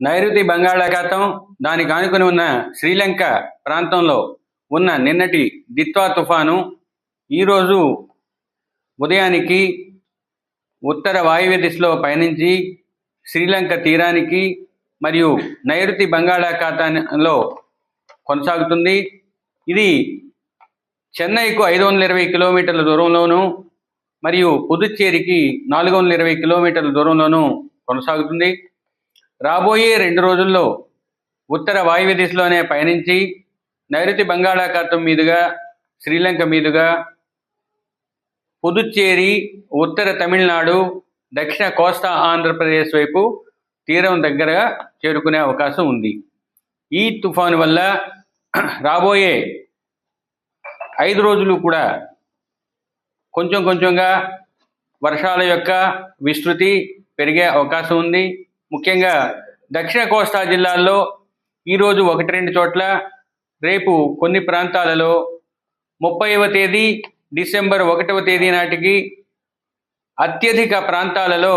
నైరుతి బంగాళాఖాతం దానికి ఆనుకుని ఉన్న శ్రీలంక ప్రాంతంలో ఉన్న నిన్నటి దిత్వా తుఫాను ఈరోజు ఉదయానికి ఉత్తర వాయువ్య దిశలో పయనించి శ్రీలంక తీరానికి మరియు నైరుతి బంగాళాఖాతంలో కొనసాగుతుంది. ఇది చెన్నైకు ఐదు వందల ఇరవై కిలోమీటర్ల దూరంలోను మరియు పుదుచ్చేరికి నాలుగు వందల ఇరవై కిలోమీటర్ల దూరంలోనూ కొనసాగుతుంది. రాబోయే రెండు రోజుల్లో ఉత్తర వాయువ్య దిశలోనే పయనించి నైరుతి బంగాళాఖాతం మీదుగా శ్రీలంక మీదుగా పుదుచ్చేరి ఉత్తర తమిళనాడు దక్షిణ కోస్తా ఆంధ్రప్రదేశ్ వైపు తీరం దగ్గరగా చేరుకునే అవకాశం ఉంది. ఈ తుఫాను వల్ల రాబోయే ఐదు రోజులు కూడా కొంచెం కొంచెంగా వర్షాల యొక్క విస్తృతి పెరిగే అవకాశం ఉంది. ముఖ్యంగా దక్షిణ కోస్తా జిల్లాల్లో ఈరోజు ఒకటి రెండు చోట్ల రేపు కొన్ని ప్రాంతాలలో ముప్పైవ తేదీ డిసెంబర్ ఒకటవ తేదీ నాటికి అత్యధిక ప్రాంతాలలో